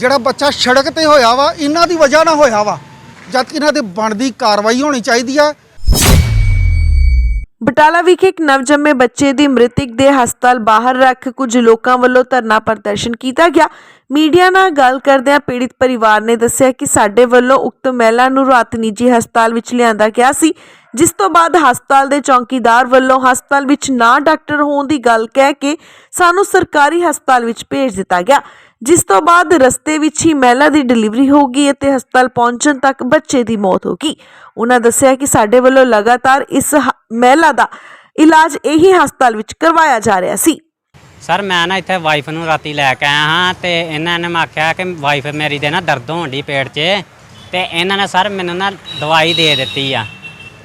ਜਿਹੜਾ ਬੱਚਾ ਸੜਕ ਤੇ ਹੋਇਆ ਵਾ, ਇਹਨਾਂ ਦੀ ਵਜ੍ਹਾ ਨਾਲ ਹੋਇਆ ਵਾ। ਜਦ ਕਿ ਇਹਨਾਂ ਤੇ ਬਣਦੀ ਕਾਰਵਾਈ ਹੋਣੀ ਚਾਹੀਦੀ ਆ। ਬਟਾਲਾ ਵਿਖੇ ਇੱਕ ਨਵਜੰਮੇ ਬੱਚੇ ਦੀ ਮ੍ਰਿਤਕ ਦੇ ਹਸਪਤਾਲ ਬਾਹਰ ਰੱਖ ਕੁਝ ਲੋਕਾਂ ਵੱਲੋਂ ਧਰਨਾ ਪ੍ਰਦਰਸ਼ਨ ਕੀਤਾ ਗਿਆ। ਮੀਡੀਆ ਨਾਲ ਗੱਲ ਕਰਦਿਆਂ ਪੀੜਿਤ ਪਰਿਵਾਰ ਨੇ ਦੱਸਿਆ ਕਿ ਸਾਡੇ ਵੱਲੋਂ ਉਕਤ ਮਹਿਲਾ ਨੂੰ ਰਾਤ ਨਿੱਜੀ ਹਸਪਤਾਲ ਵਿੱਚ ਲਿਆਂਦਾ ਗਿਆ ਸੀ, ਜਿਸ ਤੋਂ ਬਾਅਦ ਹਸਪਤਾਲ ਦੇ ਚੌਕੀਦਾਰ ਵੱਲੋਂ ਹਸਪਤਾਲ ਵਿੱਚ ਨਾ ਡਾਕਟਰ ਹੋਣ ਦੀ ਗੱਲ ਕਹਿ ਕੇ ਸਾਨੂੰ ਸਰਕਾਰੀ ਹਸਪਤਾਲ ਵਿੱਚ ਭੇਜ ਦਿੱਤਾ ਗਿਆ। ਜਿਸ ਤੋਂ ਬਾਅਦ ਰਸਤੇ ਵਿੱਚ ਹੀ ਮਹਿਲਾ ਦੀ ਡਿਲੀਵਰੀ ਹੋ ਗਈ ਅਤੇ ਹਸਪਤਾਲ ਪਹੁੰਚਣ ਤੱਕ ਬੱਚੇ ਦੀ ਮੌਤ ਹੋ ਗਈ। ਉਹਨਾਂ ਦੱਸਿਆ ਕਿ ਸਾਡੇ ਵੱਲੋਂ ਲਗਾਤਾਰ ਇਸ ਹ- ਮਹਿਲਾ ਦਾ ਇਲਾਜ ਇਹੀ ਹਸਪਤਾਲ ਵਿੱਚ ਕਰਵਾਇਆ ਜਾ ਰਿਹਾ ਸੀ। ਸਰ, ਮੈਂ ਨਾ ਇੱਥੇ ਵਾਈਫ ਨੂੰ ਰਾਤੀ ਲੈ ਕੇ ਆਇਆ ਹਾਂ ਤੇ ਇਹਨਾਂ ਨੇ ਮੈਂ ਆਖਿਆ ਕਿ ਵਾਈਫ ਮੇਰੀ ਦੇ ਨਾ ਦਰਦ ਹੋਣ ਦੀ ਪੇਟ 'ਚ ਤੇ ਇਹਨਾਂ ਨੇ ਸਰ ਮੈਨੂੰ ਨਾ ਦਵਾਈ ਦੇ ਦਿੱਤੀ ਆ।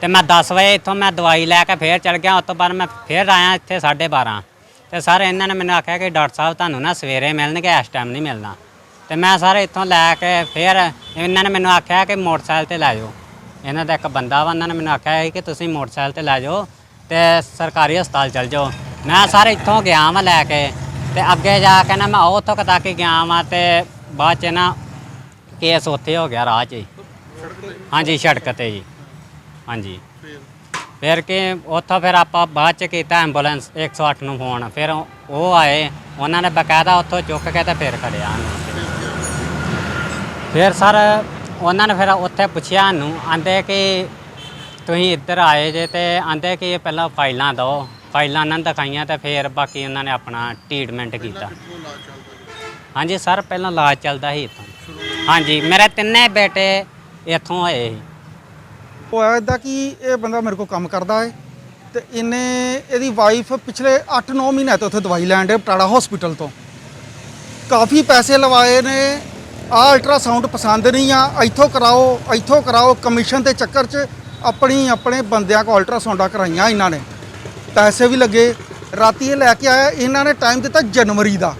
ਤੇ ਮੈਂ 10 ਵਜੇ ਇੱਥੋਂ ਮੈਂ ਦਵਾਈ ਲੈ ਕੇ ਫੇਰ ਚਲ ਗਿਆ। ਉਸ ਤੋਂ ਬਾਅਦ ਮੈਂ ਫੇਰ ਆਇਆ ਇੱਥੇ 12:30 ਤੇ ਸਰ ਇਹਨਾਂ ਨੇ ਮੈਨੂੰ ਆਖਿਆ ਕਿ ਡਾਕਟਰ ਸਾਹਿਬ ਤੁਹਾਨੂੰ ਨਾ ਸਵੇਰੇ ਮਿਲਣਗੇ, ਇਸ ਟਾਈਮ ਨਹੀਂ ਮਿਲਣਾ। ਤੇ ਮੈਂ ਸਰ ਇੱਥੋਂ ਲੈ ਕੇ ਫਿਰ ਇਹਨਾਂ ਨੇ ਮੈਨੂੰ ਆਖਿਆ ਕਿ ਮੋਟਰਸਾਈਕਲ ਤੇ ਲੈ ਜਾਓ। ਇਹਨਾਂ ਦਾ ਇੱਕ ਬੰਦਾ ਵਾ, ਉਹਨਾਂ ਨੇ ਮੈਨੂੰ ਆਖਿਆ ਕਿ ਤੁਸੀਂ ਮੋਟਰਸਾਈਕਲ ਤੇ ਲੈ ਜਾਓ ਤੇ ਸਰਕਾਰੀ ਹਸਪਤਾਲ ਚਲ ਜਾਓ। ਮੈਂ ਸਰ ਇੱਥੋਂ ਗਿਆ ਵਾਂ ਲੈ ਕੇ ਤੇ ਅੱਗੇ ਜਾ ਕੇ ਨਾ ਮੈਂ ਉੱਥੋਂ ਕੁ ਤੱਕ ਗਿਆ ਵਾਂ ਤੇ ਬਾਅਦ ਚ ਨਾ ਕੇਸ ਉੱਥੇ ਹੋ ਗਿਆ ਰਾਹ 'ਚ ਹਾਂਜੀ, ਸੜਕ ਤੇ ਜੀ। ਹਾਂਜੀ। ਫਿਰ ਕਿ ਉੱਥੋਂ ਫਿਰ ਆਪਾਂ ਬਾਅਦ ਚ ਕੀਤਾ ਐਂਬੂਲੈਂਸ 108 ਨੂੰ ਫੋਨ। ਫਿਰ ਉਹ ਆਏ ਉਹਨਾਂ ਨੇ ਬਕਾਇਦਾ ਉੱਥੋਂ ਚੁੱਕ ਕੇ ਤੇ ਫਿਰ ਖੜਿਆ ਉਹਨੂੰ ਫਿਰ ਸਰ ਉਹਨਾਂ ਨੇ ਫਿਰ ਉੱਥੇ ਪੁੱਛਿਆ ਨੂੰ ਆਂਦੇ ਕਿ ਤੁਸੀਂ ਇੱਧਰ ਆਏ ਜੇ ਤੇ ਆਂਦੇ ਕਿ ਇਹ ਪਹਿਲਾਂ ਫਾਈਲਾਂ ਦਿਓ ਫਾਈਲਾਂ ਉਹਨਾਂ ਨੇ ਦਿਖਾਈਆਂ ਤੇ ਫਿਰ ਬਾਕੀ ਉਹਨਾਂ ਨੇ ਆਪਣਾ ਟ੍ਰੀਟਮੈਂਟ ਕੀਤਾ। ਹਾਂਜੀ ਸਰ ਪਹਿਲਾਂ ਇਲਾਜ ਚੱਲਦਾ ਸੀ ਇੱਥੋਂ। ਹਾਂਜੀ ਮੇਰੇ ਤਿੰਨੇ ਬੇਟੇ ਇੱਥੋਂ ਹੋਏ ਸੀ। ਹੋਇਆ ਇਦਾਂ ਕਿ ਇਹ ਬੰਦਾ ਮੇਰੇ ਕੋਲ ਕੰਮ ਕਰਦਾ ਹੈ ਤੇ ਇਹਨੇ ਇਹਦੀ ਵਾਈਫ ਪਿਛਲੇ 8-9 ਮਹੀਨਿਆਂ ਤੋਂ ਉੱਥੇ ਦਵਾਈ ਲੈਣ ਦੇ ਬਟਾਲਾ ਹਸਪੀਟਲ ਤੋਂ। ਕਾਫੀ ਪੈਸੇ ਲਵਾਏ ਨੇ ਆ ਅਲਟਰਾਸਾਊਂਡ ਪਸੰਦ ਨਹੀਂ ਆ, ਇੱਥੋਂ ਕਰਾਓ ਇੱਥੋਂ ਕਰਾਓ ਕਮਿਸ਼ਨ ਦੇ ਚੱਕਰ 'ਚ ਆਪਣੀ ਆਪਣੇ ਬੰਦਿਆਂ ਕੋਲ ਅਲਟਰਾਸਾਊਂਡਾਂ ਕਰਾਈਆਂ ਇਹਨਾਂ ਨੇ। ਪੈਸੇ ਵੀ ਲੱਗੇ, ਰਾਤੀ ਇਹ ਲੈ ਕੇ ਆਇਆ, ਇਹਨਾਂ ਨੇ ਟਾਈਮ ਦਿੱਤਾ ਜਨਵਰੀ ਦਾ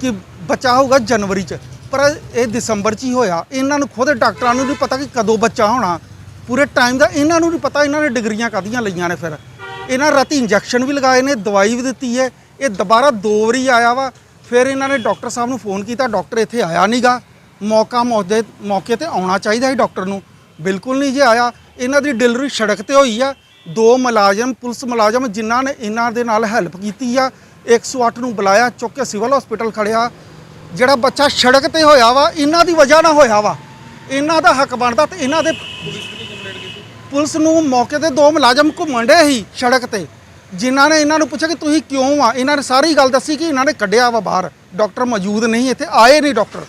ਕਿ ਬੱਚਾ ਹੋਊਗਾ ਜਨਵਰੀ 'ਚ। ਪਰ ਇਹ ਦਸੰਬਰ 'ਚ ਹੀ ਹੋਇਆ, ਇਹਨਾਂ ਨੂੰ ਖੁਦ ਡਾਕਟਰਾਂ ਨੂੰ ਨਹੀਂ ਪਤਾ ਕਿ ਕਦੋਂ ਬੱਚਾ ਹੋਣਾ। ਪੂਰੇ ਟਾਈਮ ਦਾ ਇਹਨਾਂ ਨੂੰ ਨਹੀਂ ਪਤਾ, ਇਹਨਾਂ ਨੇ ਡਿਗਰੀਆਂ ਕਾਦੀਆਂ ਲਈਆਂ ਨੇ ਫਿਰ। ਇਹਨਾਂ ਰਾਤੀ ਇੰਜੈਕਸ਼ਨ ਵੀ ਲਗਾਏ ਨੇ, ਦਵਾਈ ਵੀ ਦਿੱਤੀ ਹੈ। ਇਹ ਦੁਬਾਰਾ ਦੋ ਵਾਰੀ ਆਇਆ ਵਾ, ਫਿਰ ਇਹਨਾਂ ਨੇ ਡਾਕਟਰ ਸਾਹਿਬ ਨੂੰ ਫੋਨ ਕੀਤਾ, ਡਾਕਟਰ ਇੱਥੇ ਆਇਆ ਨਹੀਂਗਾ ਮੌਕਾ ਮੌਕੇ ਮੌਕੇ ਤੇ ਆਉਣਾ ਚਾਹੀਦਾ ਸੀ ਡਾਕਟਰ ਨੂੰ। ਬਿਲਕੁਲ ਨਹੀਂ ਜੇ ਆਇਆ, ਇਹਨਾਂ ਦੀ ਡਿਲੀਵਰੀ ਸੜਕ ਤੇ ਹੋਈ ਆ। ਦੋ ਮੁਲਾਜ਼ਮ, ਪੁਲਿਸ ਮੁਲਾਜ਼ਮ ਜਿਨ੍ਹਾਂ ਨੇ ਇਹਨਾਂ ਦੇ ਨਾਲ ਹੈਲਪ ਕੀਤੀ ਆ 108 ਨੂੰ ਬੁਲਾਇਆ, ਚੁੱਕ ਕੇ ਸਿਵਲ ਹਸਪੀਟਲ ਖੜਿਆ। ਜਿਹੜਾ ਬੱਚਾ ਸੜਕ ਤੇ ਹੋਇਆ ਵਾ, ਇਹਨਾਂ ਦੀ ਵਜ੍ਹਾ ਨਾਲ ਹੋਇਆ ਵਾ। ਇਹਨਾਂ ਦਾ ਹੱਕ ਬਣਦਾ ਤੇ ਇਹਨਾਂ ਦੇ ਪੁਲਿਸ ਨੂੰ ਮੌਕੇ ਤੇ ਦੋ ਮੁਲਾਜ਼ਮ ਘੁੰਮਣ ਡੇ ਸੀ ਸੜਕ ਤੇ, ਜਿਨ੍ਹਾਂ ਨੇ ਇਹਨਾਂ ਨੂੰ ਪੁੱਛਿਆ ਕਿ ਤੁਸੀਂ ਕਿਉਂ ਆ? ਇਹਨਾਂ ਨੇ ਸਾਰੀ ਗੱਲ ਦੱਸੀ ਕਿ ਇਹਨਾਂ ਨੇ ਕੱਢਿਆ ਵਾ ਬਾਹਰ। ਡਾਕਟਰ ਮੌਜੂਦ ਨਹੀਂ, ਇੱਥੇ ਆਏ ਨਹੀਂ ਡਾਕਟਰ।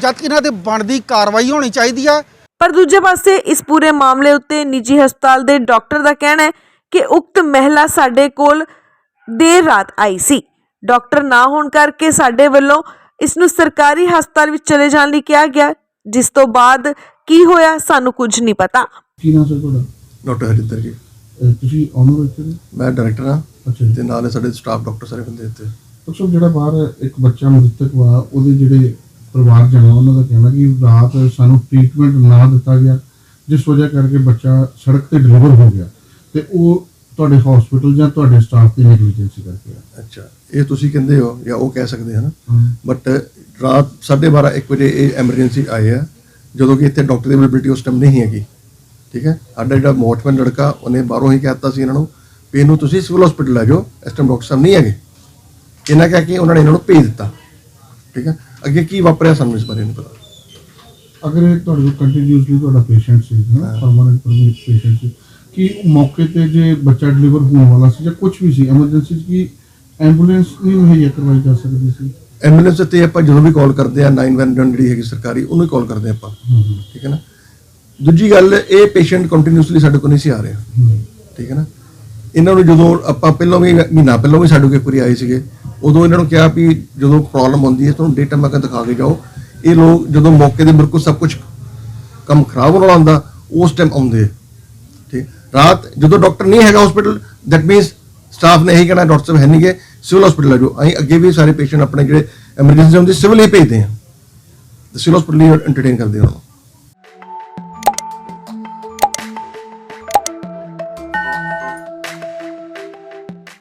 ਜਦ ਕਿ ਇਹਨਾਂ ਤੇ ਬਣਦੀ ਕਾਰਵਾਈ ਹੋਣੀ ਚਾਹੀਦੀ ਆ। ਪਰ ਦੂਜੇ ਪਾਸੇ ਇਸ ਪੂਰੇ ਮਾਮਲੇ ਉੱਤੇ ਨਿੱਜੀ ਹਸਪਤਾਲ ਦੇ ਡਾਕਟਰ ਦਾ ਕਹਿਣਾ ਹੈ ਕਿ ਉਕਤ ਮਹਿਲਾ ਸਾਡੇ ਕੋਲ ਦੇਰ ਰਾਤ ਆਈ ਸੀ। ਡਾਕਟਰ ਨਾ ਹੋਣ ਕਰਕੇ ਸਾਡੇ ਵੱਲੋਂ ਇਸ ਨੂੰ ਸਰਕਾਰੀ ਹਸਪਤਾਲ ਵਿੱਚ ਚਲੇ ਜਾਣ ਲਈ ਕਿਹਾ ਗਿਆ, ਜਿਸ ਤੋਂ ਬਾਅਦ ਕੀ ਹੋਇਆ ਸਾਨੂੰ ਕੁਝ ਨਹੀਂ ਪਤਾ। ਕੀ ਨਾਮ ਸਰ ਤੁਹਾਡਾ? ਡਾਕਟਰ ਹਰਿੰਦਰ ਜੀ। ਅਹ ਤੁਸੀਂ ਆਨਰ ਇੱਥੇ ਦੇ? ਮੈਂ ਡਾਇਰੈਕਟਰ ਹਾਂ। ਅੱਛਾ ਜੀ। ਤੇ ਨਾਲ ਸਾਡੇ ਸਟਾਫ ਡਾਕਟਰ ਸਾਰੇ ਬੰਦੇ ਇੱਥੇ। ਅਕਸਰ ਜਿਹੜਾ ਬਾਹਰ ਇੱਕ ਬੱਚਾ ਮ੍ਰਿਤਕ ਵਾ ਉਹਦੇ ਜਿਹੜੇ ਪਰਿਵਾਰ ਜਣਾ ਉਹਨਾਂ ਦਾ ਕਹਿਣਾ ਕਿ ਰਾਤ ਸਾਨੂੰ ਟ੍ਰੀਟਮੈਂਟ ਨਾ ਦਿੱਤਾ ਗਿਆ ਜਿਸ ਵਜ੍ਹਾ ਕਰਕੇ ਬੱਚਾ ਸੜਕ ਤੇ ਡਿਲੀਵਰ ਹੋ ਗਿਆ। ਤੇ ਉਹ ਤੁਹਾਡੇ ਹਸਪੀਟਲ ਜਾਂ ਤੁਹਾਡੇ ਸਟਾਫ ਦੀ ਨੈਗਲੀਜੈਂਸੀ ਕਰਕੇ ਆ। ਅੱਛਾ। ਇਹ ਤੁਸੀਂ ਕਹਿੰਦੇ ਹੋ ਜਾਂ ਉਹ ਕਹਿ ਸਕਦੇ ਹਨ। ਬਟ ਰਾਤ 12:30 1 ਵਜੇ ਇਹ ਐਮਰਜੈਂਸੀ ਆਏ ਆ। ਜਦੋਂ ਕਿ ਇੱਥੇ ਡਾਕਟਰ ਦੀ ਅਵੇਲੇਬਿਲਟੀ ਉਸ ਟਾਈਮ ਨਹੀਂ ਹੈਗੀ। ਠੀਕ ਹੈ? ਸਾਡਾ ਜਿਹੜਾ ਮੋਟਮਨ ਲੜਕਾ ਉਹਨੇ ਬਾਹਰੋਂ ਹੀ ਕਹਿਤਾ ਸੀ ਇਹਨਾਂ ਨੂੰ ਵੀ ਇਹਨੂੰ ਤੁਸੀਂ ਸਿਵਲ ਹਸਪੀਟਲ ਲੈ ਜਾਓ ਇਸ ਟਾਈਮ ਡਾਕਟਰ ਸਾਹਿਬ ਨਹੀਂ ਹੈਗੇ। ਇਹਨਾਂ ਕਹਿ ਕੇ ਉਹਨਾਂ ਨੇ ਇਹਨਾਂ ਨੂੰ ਭੇਜ ਦਿੱਤਾ। ਠੀਕ ਹੈ? ਅੱਗੇ ਕੀ ਵਾਪਰਿਆ ਸਾਨੂੰ ਇਸ ਬਾਰੇ ਨਹੀਂ ਪਤਾ। ਅਗਰ ਇਹ ਤੁਹਾਡੇ ਕੰਟੀਨਿਊਸਲੀ ਤੁਹਾਡਾ ਪੇਸ਼ੈਂਟ ਸੀ ਨਾ ਪਰਮਾਨੈਂਟ ਪਰਮਿਟ ਪੇਸ਼ੈਂਟ ਸੀ ਕਿ ਮੌਕੇ ਤੇ ਜੇ ਬੱਚਾ ਡਿਲੀਵਰ ਹੋਣ ਵਾਲਾ ਸੀ ਜਾਂ ਕੁਝ ਵੀ ਸੀ ਐਮਰਜੈਂਸੀ ਕੀ ਐਂਬੂਲੈਂਸ ਨਹੀਂ ਮੁਹੱਈਆ ਕਰਵਾਈ ਜਾ ਸਕਦੀ ਸੀ? ਐਂਬੂਲੈਂਸ ਤੇ ਆਪਾਂ ਜਦੋਂ ਵੀ ਕਾਲ ਕਰਦੇ ਆ 911 ਜਿਹੜੀ ਹੈਗੀ ਸਰਕਾਰੀ ਉਹਨੂੰ ਹੀ ਕਾਲ ਕਰਦੇ ਆਪਾਂ। ਠੀਕ ਹੈ ਨਾ? ਦੂਜੀ ਗੱਲ, ਇਹ ਪੇਸ਼ੈਂਟ ਕੰਟੀਨਿਊਸਲੀ ਸਾਡੇ ਕੋਲ ਨਹੀਂ ਸੀ ਆ ਰਿਹਾ। ਠੀਕ ਹੈ ਨਾ? ਇਹਨਾਂ ਨੂੰ ਜਦੋਂ ਆਪਾਂ ਪਹਿਲਾਂ ਵੀ, ਮਹੀਨਾ ਪਹਿਲਾਂ ਵੀ ਸਾਡੇ ਕੋਲ ਇੱਕ ਆਏ ਸੀਗੇ, ਉਦੋਂ ਇਹਨਾਂ ਨੂੰ ਕਿਹਾ ਵੀ ਜਦੋਂ ਪ੍ਰੋਬਲਮ ਆਉਂਦੀ ਹੈ, ਤੁਹਾਨੂੰ ਡੇਟਾ ਮੈਂ ਦਿਖਾ ਕੇ ਜਾਓ। ਇਹ ਲੋਕ ਜਦੋਂ ਮੌਕੇ ਦੇ ਬਿਲਕੁਲ ਸਭ ਕੁਝ ਕੰਮ ਖਰਾਬ ਹੋਣ ਵਾਲਾ ਹੁੰਦਾ, ਉਸ ਟਾਈਮ ਆਉਂਦੇ ਠੀਕ? ਰਾਤ ਜਦੋਂ ਡਾਕਟਰ ਨਹੀਂ ਹੈਗਾ ਹਸਪੀਟਲ ਦੈਟ ਮੀਨਸ ਸਟਾਫ ਨੇ ਇਹੀ ਕਹਿਣਾ ਡਾਕਟਰ ਸਾਹਿਬ ਹੈ ਨਹੀਂਗੇ ਸਿਵਲ ਹਸਪੀਟਲ ਆ ਜਾਓ। ਅਸੀਂ ਅੱਗੇ ਵੀ ਸਾਰੇ ਪੇਸ਼ੈਂਟ ਆਪਣੇ ਜਿਹੜੇ ਐਮਰਜੈਂਸੀ ਹੁੰਦੇ ਸਿਵਲ ਹੀ ਭੇਜਦੇ ਆ। ਸਿਵਲ ਹਸਪੀਟਲ ਹੀ ਐਂਟਰਟੇਨ ਕਰਦੇ ਹਾਂ ਉਹਨਾਂ ਨੂੰ।